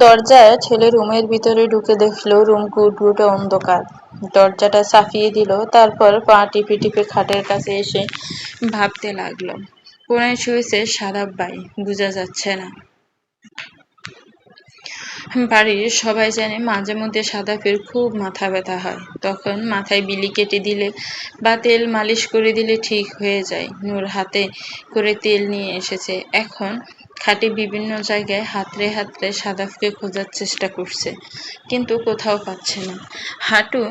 দরজায় ছেলে রুমের ভিতরে ঢুকে দেখল রুম গুটগুটে অন্ধকার। দরজাটা চাপিয়ে দিল, তারপর পা টিপে টিপে খাটের কাছে এসে ভাবতে লাগল, কোনায় শুয়েছে সাদাব্বাই বোঝা যাচ্ছে না। বাড়ির সবাই জানে মাঝে মধ্যে সাদাফের খুব মাথা ব্যথা হয়। তখন মাথায় বিলি কেটে দিলে বা তেল মালিশ করে দিলে ঠিক হয়ে যায়। নূর হাতে করে তেল নিয়ে এসেছে। এখন খাটে বিভিন্ন জায়গায় হাতড়ে হাতড়ে সাদাফকে খোঁজার চেষ্টা করছে কিন্তু কোথাও পাচ্ছে না। হাঁটু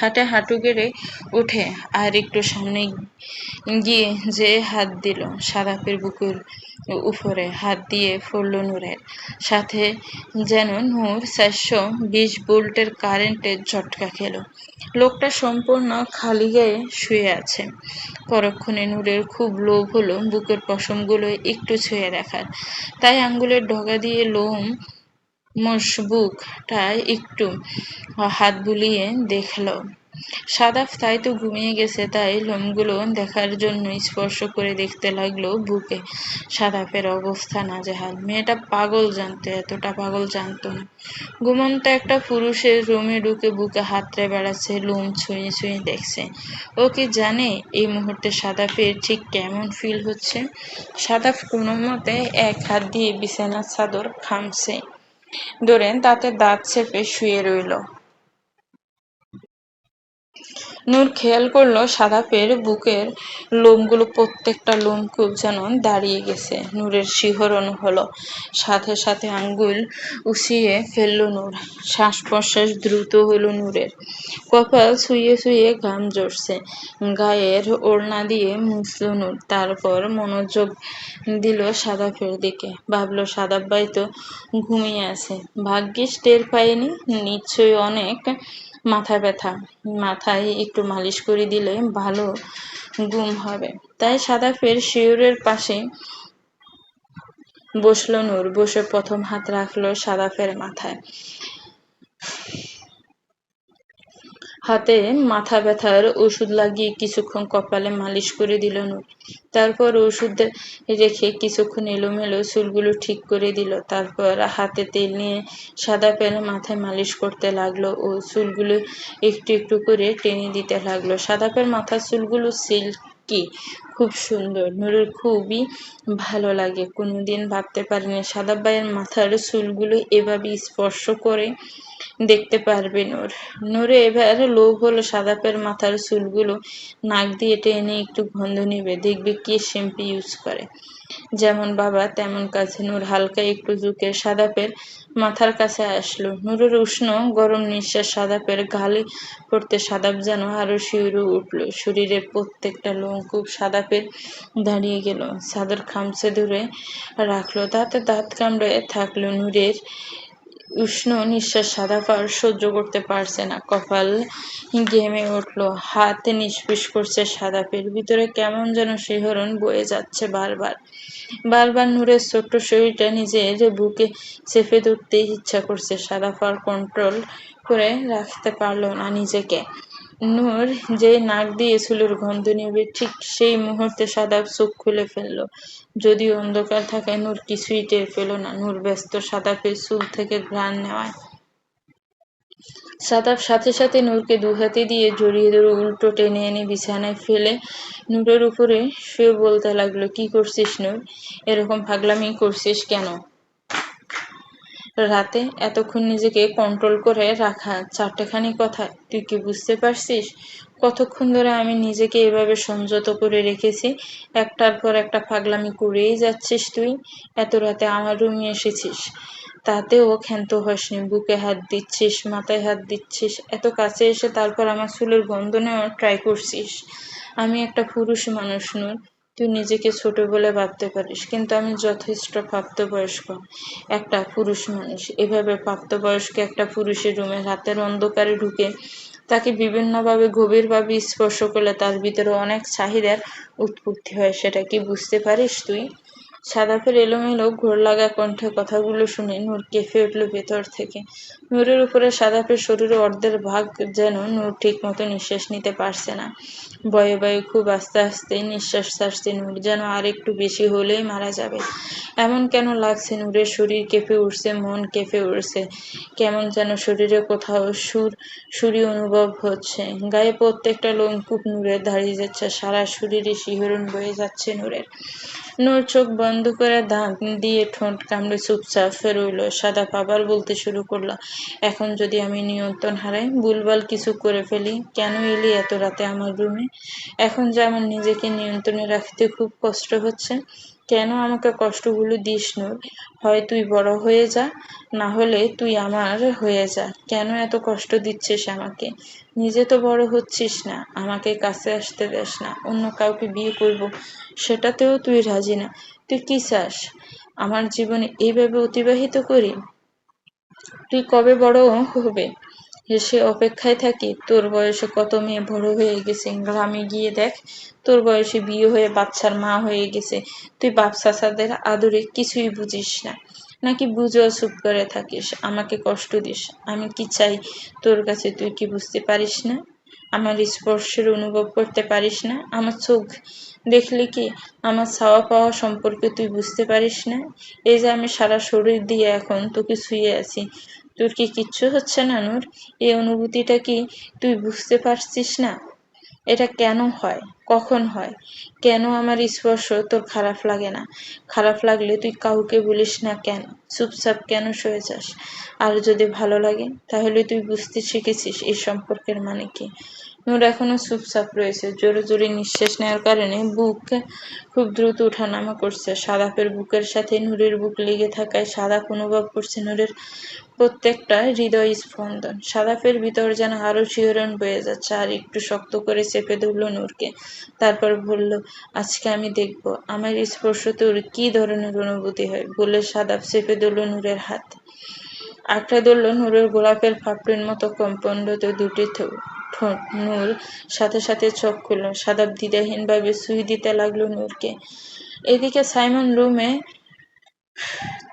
খাটে হাঁটু গেড়ে উঠে আর একটু সামনে গিয়ে যে হাত দিল সাদাপের বুকুর উপরে হাত দিয়ে পড়ল নূরের। সাথে যেন নূর চারশো বিশ বোল্টের কারেন্টের ঝটকা খেল। লোকটা সম্পূর্ণ খালি গায়ে শুয়ে আছে। পরক্ষণে নূরের খুব লোভ হলো বুকের পশমগুলো একটু ছুঁয়ে দেখার। তাই আঙ্গুলের ঢগা দিয়ে লোম মশবুকটা একটু হাত বুলিয়ে দেখল। সাদাফ তাই তো ঘুমিয়ে গেছে, তাই লোমগুলো দেখার জন্য স্পর্শ করে দেখতে লাগল বুকে। সাদাফের অবস্থা না নাজেহাল। মেয়েটা পাগল জানতো, এতটা পাগল জানতো না। ঘুমন্ত একটা পুরুষের রুমে ঢুকে বুকে হাতড়ে বেড়াচ্ছে, লোম ছুঁয়ে ছুঁয়ে দেখছে। ও কি জানে এই মুহূর্তে সাদাফের ঠিক কেমন ফিল হচ্ছে? সাদাফ কোনো মতে এক হাত দিয়ে বিছানার চাদর খামছে। ধরেন তাতে দাঁত চেপে শুয়ে রইল। নূর খেয়াল করল সাদাপের বুকের লোমগুলো প্রত্যেকটা লোম খুব যেন দাঁড়িয়ে গেছে। নূরের শিহরণ হলো। সাথে সাথে আঙ্গুল উছিয়ে ফেলল নূর। শ্বাস প্রশ্বাস দ্রুত হলো নূরের। কপাল ছুঁয়ে ছুঁয়ে ঘাম জড়ছে গায়ের ওড়না দিয়ে মুছল নূর। তারপর মনোযোগ দিল সাদাফের দিকে। ভাবলো সাদাব্বাই তো ঘুমিয়ে আছে। ভাগ্যিস টের পায়নি। নিশ্চয়ই অনেক মাথা ব্যথা, মাথায় একটু মালিশ করে দিলে ভালো ঘুম হবে। তাই সাদা ফের শিউরের পাশে বসল নূর, বসে প্রথম হাত রাখল সাদাফের মাথায়। হাতে মাথা ব্যথার ওষুধ লাগিয়ে কিছুক্ষণ কপালে মালিশ করে দিল নূর। তারপর ওষুধ রেখে কিছুক্ষণ এলোমেলো চুলগুলো ঠিক করে দিল। তারপর হাতে তেল নিয়ে সাদা পেনে মাথায় মালিশ করতে লাগল ও চুলগুলো একটু একটু করে টেনে দিতে লাগল। সাদা পেন মাথার চুলগুলো সিল্কি, খুব সুন্দর। নূরের খুবই ভালো লাগে। কোনোদিন ভাবতে পারিনি সাদা ভাইয়ের মাথার চুলগুলো এভাবে স্পর্শ করে দেখতে পারবে নূর। নূরে এবার লোভ হলো সাদাপের মাথার চুলগুলো নাক দিয়ে টেনে একটু গন্ধ নেবে, দেখবে কি শ্যাম্পু ইউজ করে। যেমন বাবা, তেমন কাছে নূর হালকা একটু ঝুঁকে সাদাপের মাথার কাছে আসলো। নূরের উষ্ণ, গরম নিঃশ্বাস সাদাপের গালে পড়তে সাদাপ যেন আরও শিউরে উঠল। শরীরের প্রত্যেকটা লোম খুব সাদাপের দাঁড়িয়ে গেল। সাদর খামছে ধরে রাখল, দাঁতে দাঁত কামড়ে থাকল নূরের উষ্ণ নিঃশ্বাস সাদা সাদাফার সহ্য করতে পারছে না। কপাল ঘেমে উঠল, হাতে নিষ্পিস করছে সাদা সাদাপের ভিতরে কেমন যেন শিহরণ বয়ে যাচ্ছে বারবার। বারবার নূরের ছোট্ট শরীরটা নিজের বুকে চেপে ধরতে ইচ্ছা করছে। সাদা সাদাফার কন্ট্রোল করে রাখতে পারল না নিজেকে। নূর যে নাক দিয়ে চুলের গন্ধ নেবে, ঠিক সেই মুহূর্তে সাদাব চোখ খুলে ফেলল। যদিও অন্ধকার থাকায় নূর কিছুই টের পেল না। নূর ব্যস্ত সাদাপের চুল থেকে ঘ্রাণ নেওয়ায়। সাদাব সাথে সাথে নূরকে দু হাতে দিয়ে জড়িয়ে ধরে উল্টো টেনে এনে বিছানায় ফেলে নূরের উপরে শুয়ে বলতে লাগল, কি করছিস নূর? এরকম পাগলামি করছিস কেন? রাতে এতক্ষণ নিজেকে কন্ট্রোল করে রাখা চারটেখানি কথা, তুই কি বুঝতে পারছিস? কতক্ষণ ধরে আমি নিজেকে এভাবে সংযত করে রেখেছি, একটার পর একটা পাগলামি করেই যাচ্ছিস তুই? এত রাতে আমার রুমে এসেছিস। তাতেও ক্ষান্ত হসনি, বুকে হাত দিচ্ছিস, মাথায় হাত দিচ্ছিস, এত কাছে এসে তারপর আমার চুলের গন্ধ নেওয়ার ট্রাই করছিস। আমি একটা পুরুষ মানুষ নই তুই নিজেকে ছোট বলে ভাবতে পারিস, কিন্তু আমি যথেষ্ট প্রাপ্তবয়স্ক একটা পুরুষ মানুষ। এভাবে প্রাপ্তবয়স্ক একটা পুরুষের রুমে রাতের অন্ধকারে ঢুকে তাকে বিভিন্নভাবে গভীরভাবে স্পর্শ করলে তার ভিতরে অনেক চাহিদার উৎপত্তি হয়, সেটা কি বুঝতে পারিস তুই? সাদাফের এলোমেলো ঘোর লাগা কণ্ঠে কথাগুলো শুনে নূর কেঁপে উঠল ভেতর থেকে। নূরের উপরে সাদাফের শরীরে অর্ধের ভাগ যেন নূর ঠিক মতো নিঃশ্বাস নিতে পারছে না। বয়ে বয়ে খুব আস্তে আস্তে, নিঃশ্বাস ছাড়ছে নূর। যেন আর একটু বেশি হলেই মারা যাবে। এমন কেন লাগছে নূরের শরীর কেঁপে উঠছে, মন কেঁপে উঠছে? কেমন যেন শরীরে কোথাও সুর সুরি অনুভব হচ্ছে। গায়ে প্রত্যেকটা লোমকূপ নূরের দাঁড়িয়ে যাচ্ছে, সারা শরীরে শিহরণ বয়ে যাচ্ছে নূরের। নূর চোখ বন্ধ করে দাঁত দিয়ে ঠোঁট কামড়ে চুপচাপ রইল সাদা পাবার বলতে শুরু করল, এখন যদি আমি নিয়ন্ত্রণ হারাই, ভুলভাল কিছু করে ফেলি, কেন এলি এত রাতে আমার রুমে? এখন যে আমার নিজেকে নিয়ন্ত্রণে রাখতে খুব কষ্ট হচ্ছে কেন আমাকে কষ্টগুলো দিস নূর হয় তুই বড় হয়ে যা, না হলে তুই আমার হয়ে যা। কেন এত কষ্ট দিচ্ছিস আমাকে? নিজে তো বড় হচ্ছিস না, আমাকে কাছে আসতে দেস না, অন্য কাউকে বিয়ে করব, সেটাতেও তুই রাজি না। তুই কি চাস, আমার জীবনে এইভাবে অতিবাহিত করি? তুই কবে বড় হবে? হেসে অপেক্ষায় থাকি, তোর বয়সে কত মেয়ে বড় হয়ে গেছে গ্রামে গিয়ে দেখ, তোর বয়সে বিয়ে হয়ে বাচ্চার মা হয়ে গেছে, তুই বাপ চাচাদের আদরে কিছুই বুঝিস না। নাকি বুঝেও চুপ করে থাকিস, আমাকে কষ্ট দিস, আমি কি চাই তোর কাছে, তুই কি বুঝতে পারিস না? আমার স্পর্শের অনুভব করতে পারিস না, আমার চোখ দেখলে কি আমার ছাওয়া পাওয়া সম্পর্কে তুই বুঝতে পারিস না? এই যে আমি সারা শরীর দিয়ে এখন তোকে শুয়ে আছি তোর কি কিচ্ছু হচ্ছে না, নূর? এই অনুভূতিটা কি তুই বুঝতে পারছিস না? এটা কেন হয়? কখন হয়? কেন আমার স্পর্শ তোর খারাপ লাগে না? খারাপ লাগলে তুই কাউকে বলিস না কেন? চুপচাপ কেন সয়ে যাস? আর যদি ভালো লাগে, তাহলে তুই বুঝতে শিখেছিস এই সম্পর্কের মানে কি। নূর এখনও চুপচাপ রয়েছে। জোরে জোরে নিঃশ্বাস নেওয়ার কারণে বুক খুব দ্রুত ওঠানামা করছে। সাদাপের বুকের সাথে নূরের বুক লেগে থাকায় সাদাপ অনুভব করছে নূরের প্রত্যেকটা হৃদয় স্পন্দন। সাদাপের ভিতর যেন আরও শিহরণ বয়ে যাচ্ছে আর একটু শক্ত করে চেপে ধরল নূরকে। তারপর বলল, আজকে আমি দেখব, আমার স্পর্শ তোর কি ধরনের অনুভূতি হয়? বলে সাদাপ চেপে ধরল নূরের হাত। আঁকড়ে ধরল নূরের গোলাপের ফাপড়ির মতো কম্পন্ডতে দুটি ঠোঁট নূর সাথে সাথে চোখ খুলল। সাদাব দ্বিধাহীনভাবে সুই দিতে লাগল নূরকে। এদিকে সাইমন রুমে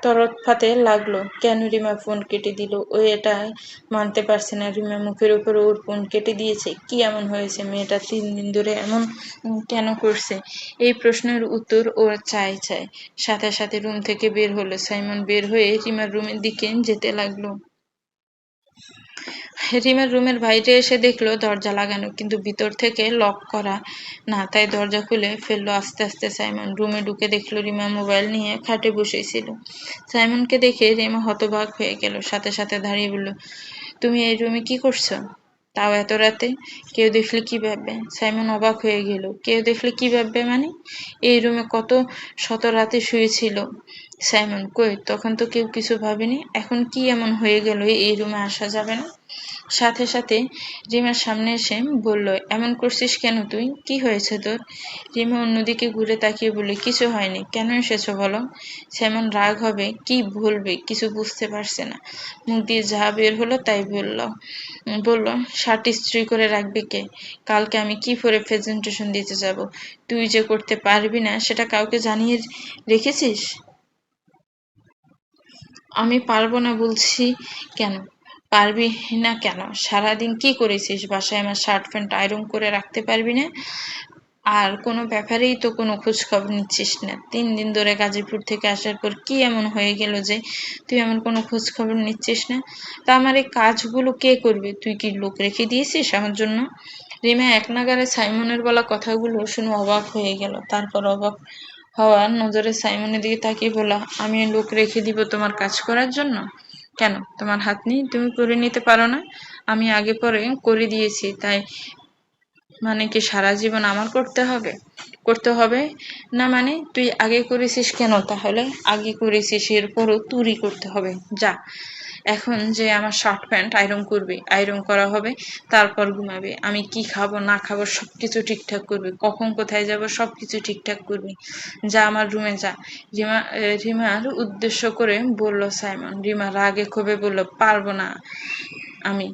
তরৎফাতে লাগল। কেন রিমা ফোন কেটে দিল? ও এটা মানতে পারছে না। রিমা মুখের উপর ওর ফোন কেটে দিয়েছে। কি এমন হয়েছে? মেয়েটা তিন দিন ধরে এমন কেন করছে? এই প্রশ্নের উত্তর ওর চাই চাই সাথে সাথে রুম থেকে বের হলো। সাইমন বের হয়ে রিমার রুমের দিকে যেতে লাগল। রিমার রুমের বাইরে এসে দেখল দরজা লাগানো, কিন্তু ভিতর থেকে লক করা না, তাই দরজা খুলে ফেলল আস্তে আস্তে সাইমন। রুমে ঢুকে দেখল রিমা মোবাইল নিয়ে খাটে বসেছিল। সাইমনকে দেখে রিমা হতবাক হয়ে গেল, সাথে সাথে দাঁড়িয়ে বলল, তুমি এই রুমে কি করছ? তাও এত রাতে? কেউ দেখলে কি ভাববে? সাইমন অবাক হয়ে গেল, কেউ দেখলে কি ভাববে মানে? এই রুমে কত শত রাতে শুয়েছিল। সাইমন, কই, তখন তো কেউ কিছু ভাবেনি। এখন কি এমন হয়ে গেল, এই রুমে আসা যাবে না? সাথে সাথে রিমার সামনে এসে বলল, এমন করছিস কেন তুই? কি হয়েছে তোর? রিমা অন্যদিকে ঘুরে তাকিয়ে বলে কিছু হয়নি। কেন এসেছ বলো? সেমন রাগ হবে, কি বলবে? কিছু বুঝতে পারছে না। মুখ দিয়ে যা বের হলো তাই বলল। বলল, শার্ট ইস্ত্রি করে রাখবে কে? কালকে আমি কি পরে প্রেজেন্টেশন দিতে যাব? তুই যে করতে পারবি না, সেটা কাউকে জানিয়ে রেখেছিস? আমি পারব না বলছি কেন? পারবি না কেন? সারাদিন কি করেছিস? বাসায় আমার শার্ট প্যান্ট আয়রন করে রাখতে পারবি না? আর কোনো ব্যাপারেই তো কোনো খোঁজখবর নিচ্ছিস না। তিন দিন ধরে গাজীপুর থেকে আসার পর কি এমন হয়ে গেল যে তুই এমন কোনো খোঁজখবর নিচ্ছিস না? তা আমার এই কাজগুলো কে করবে? তুই কি লোক রেখে দিয়েছিস আমার জন্য? রিমা এক নাগারে সাইমনের বলা কথাগুলো শুনে অবাক হয়ে গেল। তারপর অবাক হওয়ার নজরে সাইমনের দিকে তাকিয়ে বলা আমি লোক রেখে দিব তোমার কাজ করার জন্য? কেন? তোমার হাত নেই? তুমি করে নিতে পারো না। আমি আগে পরে করে দিয়েছি, তাই মানে কি সারা জীবন আমার করতে হবে? করতে হবে? না মানে? তুই আগে করেছিস কেন? তাহলে আগে করেছিস, এরপরও তুরি করতে হবে। যা। এখন যে আমার শার্ট প্যান্ট আয়রন করবে আয়রন করা হবে, তারপর ঘুমাবে। আমি কি খাব, না খাব সব কিছু ঠিকঠাক করবে। কখন কোথায় যাব সব কিছু ঠিকঠাক করবে। যা আমার রুমে যা। রিমা রিমার উদ্দেশ্য করে বলল সাইমন, রিমা, রাগে ক্ষোভে বলল, পারব না আমি।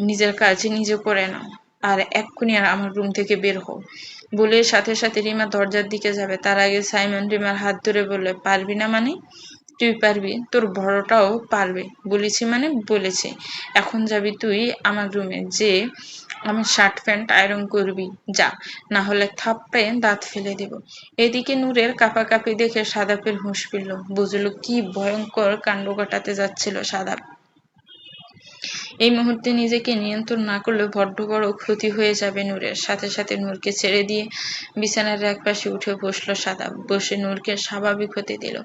নিজের কাজ নিজে করে নাও। আর এক্ষুনি আর আমার রুম থেকে বের হও। বলে সাথে সাথে রিমা দরজার দিকে যাবে। তার আগে সাইমন রিমার হাত ধরে বললে, পারবি না মানে? তুই পারবি, তোর বড়টাও পারবে। বলেছি মানে বলেছে। এখন যাবি তুই আমার রুমে যে আমি শার্ট প্যান্ট আয়রন করবি, যা। না হলে থাপ্পে দাঁত ফেলে দেব। এদিকে নূরের কাপি দেখে সাদাপের হুঁশ ফিরল। বুঝলো কি ভয়ঙ্কর কাণ্ড ঘটাতে যাচ্ছিল সাদাপ। এই মুহূর্তে নিজেকে নিয়ন্ত্রণ না করলে বড্ড বড় ক্ষতি হয়ে যাবে নূরের। সাথে সাথে নূরকে ছেড়ে দিয়ে বিছানার এক পাশে উঠে বসল সাদা। বসে নূরকে স্বাভাবিক হতে দিল।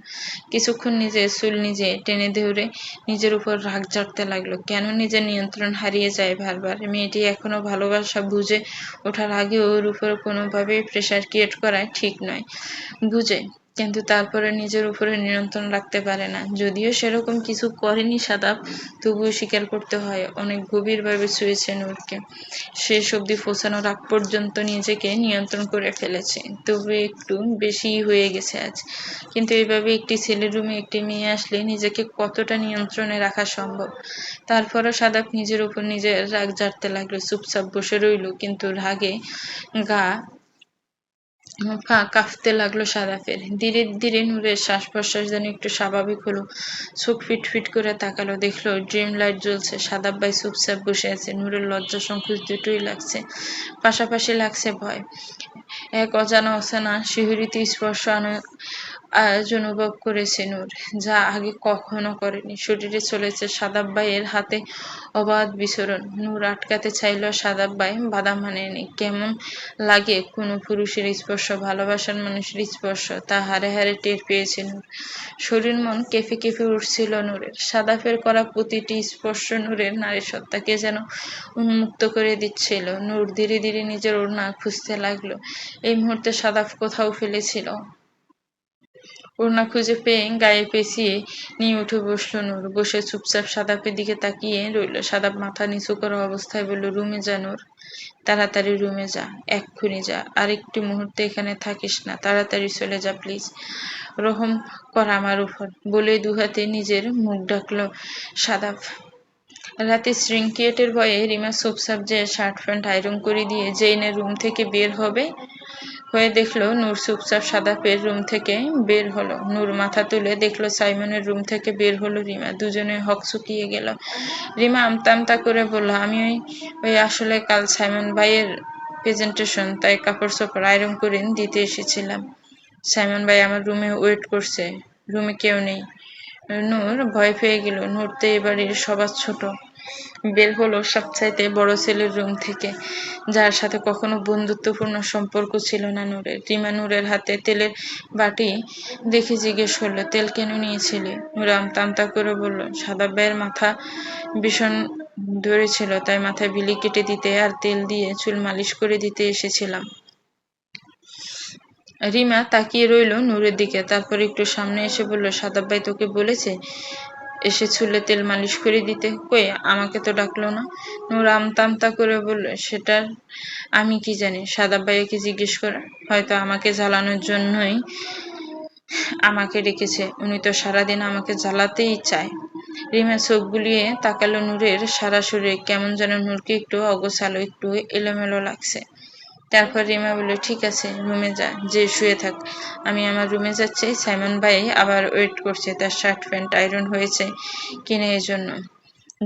কিছুক্ষণ নিজে চুল নিজে টেনে ধরে নিজের উপর রাগ জাগতে লাগল। কেন নিজের নিয়ন্ত্রণ হারিয়ে যায় বারবার? মেয়েটি এখনও ভালোবাসা বুঝে ওঠার আগে ওর উপর কোনোভাবেই প্রেশার ক্রিয়েট করায় ঠিক নয়। বুঝে কিন্তু তারপরে নিজের উপরে নিয়ন্ত্রণ রাখতে পারে না। যদিও সেরকম কিছু করেনি সাদাব, তবুও স্বীকার করতে হয়, অনেক গভীরভাবে ছুঁয়েছে নূরকে। শেষ অবধি পৌঁছানোর আগ পর্যন্ত নিজেকে নিয়ন্ত্রণ করে ফেলেছে তবু একটু বেশি হয়ে গেছে আজ। কিন্তু এইভাবে একটি ছেলের রুমে একটি মেয়ে আসলে নিজেকে কতটা নিয়ন্ত্রণে রাখা সম্ভব? তারপরও সাদাব নিজের উপর নিজের রাগ জারতে লাগল, চুপচাপ বসে রইল, কিন্তু রাগে গা পা কাঁপতে লাগল সাদাফের ধীরে ধীরে নূরের শ্বাস প্রশ্বাস যেন একটু স্বাভাবিক হলো। চোখ ফিট ফিট করে তাকালো, দেখল ড্রিম লাইট জ্বলছে। সাদা ভাই চুপচাপ বসে আছে। নূরের লজ্জা সংকোচ দুটোই লাগছে। পাশাপাশি লাগছে ভয়। এক অজানা অচেনা শিহরিত স্পর্শ আন- আজ অনুভব করেছে নূর, যা আগে কখনো করেনি। শরীরে চলেছে সাদাব ভাইয়ের হাতে অবাধ বিচরণ। নূর আটকাতে চাইলেও সাদাব ভাই বাধা মানেনি। কেমন লাগে কোনো পুরুষের স্পর্শ, ভালোবাসার মানুষের স্পর্শ, তা হারে হারে টের পেয়েছে নূর। শরীর মন কেঁপে কেঁপে উঠছিল নূরের। সাদাফের করা প্রতিটি স্পর্শ নূরের নারী সত্তাকে যেন উন্মুক্ত করে দিচ্ছিল। নূর ধীরে ধীরে নিজের ওড়না খুঁজতে লাগল। এই মুহূর্তে সাদাফ কোথাও ফেলেছিল। ওড়না খুঁজে পেয়ে গায়ে পেঁচিয়ে নিয়ে উঠে বসল নূর। বসে চুপচাপ সাদাপের দিকে তাকিয়ে রইল। সাদাপ মাথা নিচু করা অবস্থায় বলল, রুমে যা নূর, তাড়াতাড়ি রুমে যা, এক্ষুনি যা। আর একটি মুহূর্তে এখানে থাকিস না, তাড়াতাড়ি চলে যা প্লিজ। রহম কর আমার উপর। বলে দুহাতে নিজের মুখ ডাকলো সাদাপ রাতে শৃঙ্কিয়েটের ভয়ে রিমা চুপচাপ যে শার্ট প্যান্ট আয়রন করে দিয়ে জেইনে রুম থেকে বের হবে হয়ে দেখল নূর চুপচাপ সাদাপের রুম থেকে বের হলো। নূর মাথা তুলে দেখল সাইমনের রুম থেকে বের হলো রিমা। দুজনে হক চুকিয়ে গেল। রিমা আমতা করে বলল, আমি ওই ওই আসলে কাল সাইমন ভাইয়ের প্রেজেন্টেশন তাই কাপড় চোপড় আয়রন করে দিতে এসেছিলাম। সাইমন ভাই আমার রুমে ওয়েট করছে। রুমে কেউ নেই। নূর ভয় পেয়ে গেল। নূর তো এ বাড়ির সবার ছোট। বের হলো সবচাইতে বড় ছেলের রুম থেকে, যার সাথে কখনো বন্ধুত্বপূর্ণ সম্পর্ক ছিল না নূরের। রিমা নূরের হাতে তেলের বাটি দেখে জিজ্ঞেস করল, তেল কেন নিয়েছিলে? নূর আমতা আমতা করে বলল, সাদা ভাইয়ের মাথা ভীষণ ধরেছিল, তাই মাথায় বিলি কেটে দিতে আর তেল দিয়ে চুল মালিশ করে দিতে এসেছিলাম। রিমা তাকিয়ে রইল নূরের দিকে, তারপর একটু সামনে এসে বলল সাদাব ভাই তোকে বলেছে এসে চুলে তেল মালিশ করে দিতে। কই, আমাকে তো ডাকলো না। নূর আমতা আমতা করে বলল, সেটার আমি কি জানি? সাদা ভাইয়াকে জিজ্ঞেস করে। হয়তো আমাকে জ্বালানোর জন্যই আমাকে রেখেছে উনি তো সারাদিন আমাকে জ্বালাতেই চায়। রিমা চোখ বুলিয়ে তাকালো নূরের সারা শরীরে। কেমন যেন নূরকে একটু অগোছালো, একটু এলোমেলো লাগছে। তারপর রিমা বলল ঠিক আছে, রুমে যা, যে শুয়ে থাক। আমি আমার রুমে যাচ্ছি, সাইমন ভাই আবার ওয়েট করছে, তার শার্ট প্যান্ট আয়রন হয়েছে কিনে এজন্য।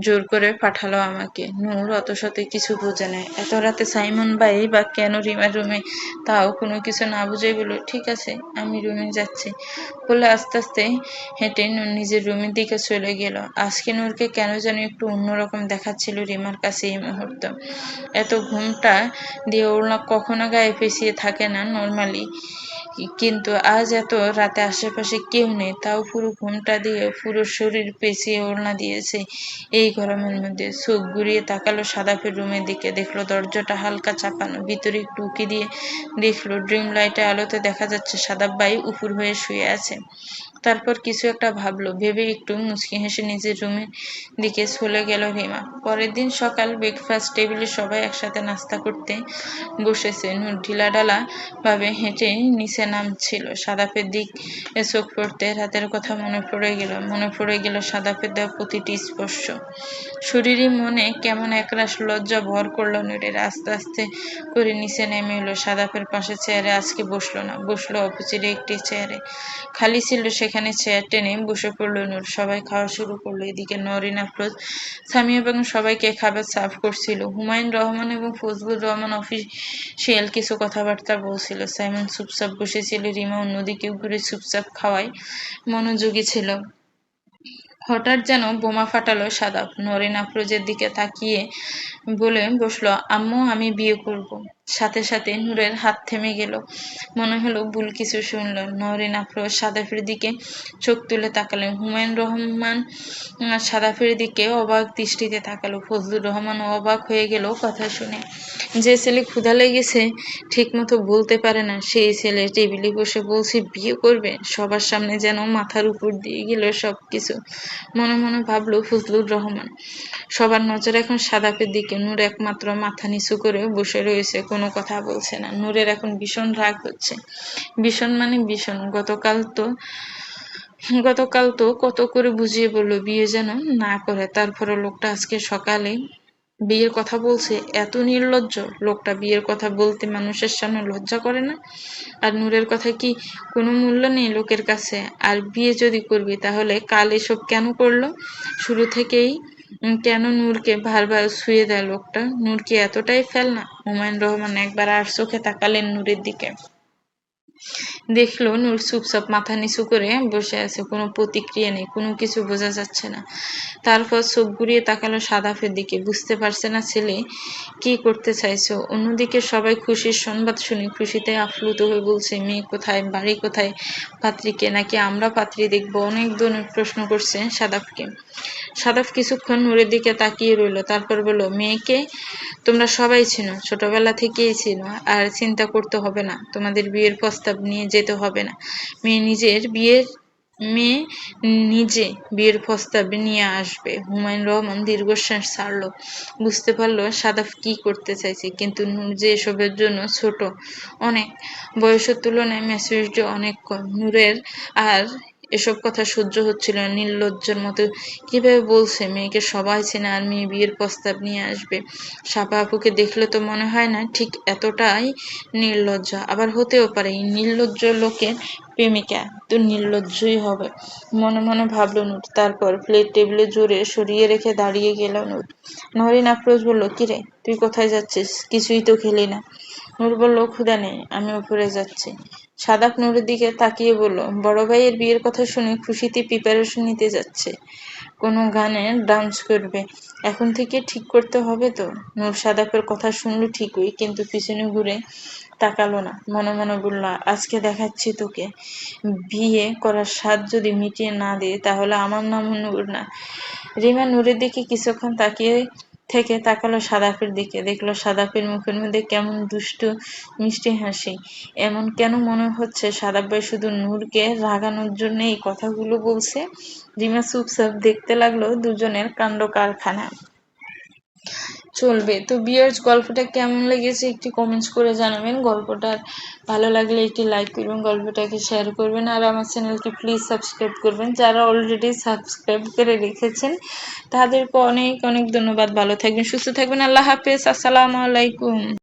জোর করে পাঠালো আমাকে। নূর অত শত কিছু বোঝে না এত রাতে সাইমন ভাই বা কেন রিমার রুমে? তাও কোনো কিছু না বুঝেই বলল, ঠিক আছে, আমি রুমে যাচ্ছি। বলে আস্তে আস্তে হেঁটে নূর নিজের রুমের দিকে চলে গেল। আজকে নূরকে কেন যেন একটু অন্যরকম দেখাচ্ছিল রিমার কাছে এই মুহূর্ত। এত ঘুমটা দিয়ে ওড়না কখনো গায়ে পেঁচিয়ে থাকে না নর্মালি। কিন্তু আজ এত রাতে আশেপাশে কেউ নেই, তাও পুরো ঘুমটা দিয়ে পুরো শরীর পেঁচিয়ে ওড়না দিয়েছে। এই গরমের মধ্যে চোখ ঘুরিয়ে তাকালো সাদাফের রুমের দিকে। দেখল দরজাটা হালকা চাপানো, ভিতরে একটু উঁকি দিয়ে দেখল ড্রিম লাইটে আলোতে দেখা যাচ্ছে সাদাফ ভাই উপুর হয়ে শুয়ে আছে। তারপর কিছু একটা ভাবলো। ভেবে একটু মুচকি হেসে নিজের রুমের দিকে চলে গেল রিমা। পরের দিন সকাল ব্রেকফাস্ট টেবিলে সবাই একসাথে নাস্তা করতে বসেছে। নূর ঢিলাঢালা ভাবে হেঁটে নিচে নামছিল। সাদাপের দিক চোখ পড়তে রাতের কথা মনে পড়ে গেল। মনে পড়ে গেল সাদাপের দেওয়া প্রতিটি স্পর্শ। শরীরই মনে কেমন একরাশ লজ্জা ভর করল নূরের। আস্তে আস্তে করে নিচে নেমে এলো। সাদাপের পাশে চেয়ারে আজকে বসল না। বসল অপচিরে একটি চেয়ারে। খালি ছিল সে সেখানে চেয়ার টেনে বসে পড়ল নূর। সবাই খাওয়া শুরু করল। এদিকে নরিন আফরোজ সামিয়া বেগম সবাইকে খাবার সার্ভ করছিল। হুমায়ুন রহমান এবং ফজলুর রহমান অফিসিয়াল কিছু কথাবার্তা বলছিল। সাইমন চুপচাপ বসেছিল। রিমা অন্যদিকে ঘুরে চুপচাপ খাওয়ায় মনোযোগী ছিল। হঠাৎ যেন বোমা ফাটালো সাদাব নরেন আফরোজের দিকে তাকিয়ে বলে বসল, আম্মু, আমি বিয়ে করব। সাথে সাথে নূরের হাত থেমে গেল। মনে হলো ভুল কিছু শুনল। নরেন আফরোজ সাদাফের দিকে চোখ তুলে তাকালেন। হুমায়ুন রহমান সাদাফের দিকে অবাক দৃষ্টিতে তাকালো। ফজলুর রহমান অবাক হয়ে গেল কথা শুনে। যে ছেলে ক্ষুধা লেগেছে ঠিক মতো বলতে পারে না। সেই ছেলে টেবিলে বসে বলছে, বিয়ে করবে? সবার সামনে যেন মাথার উপর দিয়ে গেল সব কিছু মনে মনে ভাবলো ফজলুর রহমান। সবার নজর এখন সাদাপের দিকে। নূর একমাত্র মাথা নিচু করে বসে রয়েছে। কোনো কথা বলছে না। নূরের এখন ভীষণ রাগ হচ্ছে। ভীষণ মানে ভীষণ। গতকাল তো গতকাল তো কত করে বুঝিয়ে বলল, বিয়ে যেন না করে। তারপরে লোকটা আজকে সকালে বিয়ের কথা বলছে। এত নির্লজ্জ। লোকটা বিয়ের কথা বলতে মানুষের সামনে লজ্জা করে না? আর নূরের কথা কি কোনো মূল্য নেই লোকের কাছে? আর বিয়ে যদি করবি তাহলে কাল এসব কেন করল? শুরু থেকেই কেন নূরকে বারবার শুয়ে দেয় লোকটা? নূর কি এতটাই ফেল না হুমায়ুন রহমান একবার আর চোখে তাকালেন নূরের দিকে। দেখল নূর চুপচাপ মাথা নিচু করে বসে আছে, কোনো প্রতিক্রিয়া নেই, কোনো কিছু বোঝা যাচ্ছে না। তারপর চোখ ঘুরিয়ে তাকালো সাদাফের দিকে, বুঝতে পারছে না ছেলে, কি করতে চাইছো? অন্যদিকে সবাই খুশির সংবাদ শুনে খুশিতে আপ্লুত হয়ে বলছে, মেয়ে কোথায়, বাড়ি কোথায়, পাত্রীকে, নাকি আমরা পাত্রী দেখব? অনেক ধরনের প্রশ্ন করছে সাদাফকে। সাদাফ কিছুক্ষণ নূরের দিকে তাকিয়ে রইল, তারপর বলল, মেয়েকে তোমরা সবাই ছিল ছোটবেলা থেকেই ছিল আর চিন্তা করতে হবে না, তোমাদের বিয়ের প্রস্তাব নিয়ে যেতে হবে না। মেয়ে নিজের বিয়ের, মেয়ে নিজে বিয়ের প্রস্তাব নিয়ে আসবে। হুমায়ুন রহমান দীর্ঘশ্বাস ছাড়ল। বুঝতে পারল সাদাফ কি করতে চাইছে, কিন্তু যে এসবের জন্য ছোট অনেক বয়সের তুলনায় ম্যাচুরিটি অনেক কম। নূরের আর এসব কথা সহ্য হচ্ছিল না। নির্লজ্জের মতো কীভাবে বলছে? মেয়েকে সবাই চেনে আর মেয়ে বিয়ের প্রস্তাব নিয়ে আসবে। সাপা আপুকে দেখলে তো মনে হয় না ঠিক এতটাই নির্লজ্জ। আবার হতেও পারে, এই নির্লজ্জ লোকের প্রেমিকা তো নির্লজ্জই হবে। মনে মনে ভাবলো নুট তারপর প্লেট টেবিলে জোরে সরিয়ে রেখে দাঁড়িয়ে গেল নুট নরিন আফরোজ বলল, কিরে, তুই কোথায় যাচ্ছিস? কিছুই তো খেলি না। নূর বলল ক্ষুদা নেই, আমি উপরে যাচ্ছি। সাদাপ নূরের দিকে তাকিয়ে বলল, বড় ভাইয়ের বিয়ের কথা শুনে খুশিতে প্রিপারেশন নিতে যাচ্ছে। কোনো গানে ডান্স করবে। এখন থেকে ঠিক করতে হবে তো? নূর সাদাপের কথা শুনলো ঠিকই, কিন্তু পিছনে ঘুরে তাকালো না। মনে মনে বলল, আজকে দেখাচ্ছি তোকে। বিয়ে করার স্বাদ যদি মিটিয়ে না দেয়, তাহলে আমার নাম নূর না। রিমা নূরের দিকে কিছুক্ষণ তাকিয়ে থেকে তাকালো সাদাফের দিকে, দেখল সাদাফের মুখের মধ্যে কেমন দুষ্টু মিষ্টি হাসি। এমন কেন মনে হচ্ছে সাদাফ ভাই শুধু নূরকে রাগানোর জন্য এই কথাগুলো বলছে? রিমা চুপচাপ দেখতে লাগল দুজনের কাণ্ড কারখানা চলবে। তো বিয়ার্স, গল্পটা কেমন লেগেছে একটি কমেন্টস করে জানাবেন। গল্পটার ভালো লাগলে একটি লাইক করবেন, গল্পটাকে শেয়ার করবেন, আর আমার চ্যানেলকে প্লিজ সাবস্ক্রাইব করবেন। যারা অলরেডি সাবস্ক্রাইব করে রেখেছেন, তাদেরকে অনেক অনেক ধন্যবাদ। ভালো থাকবেন, সুস্থ থাকবেন। আল্লাহ হাফেজ। আসসালামু আলাইকুম।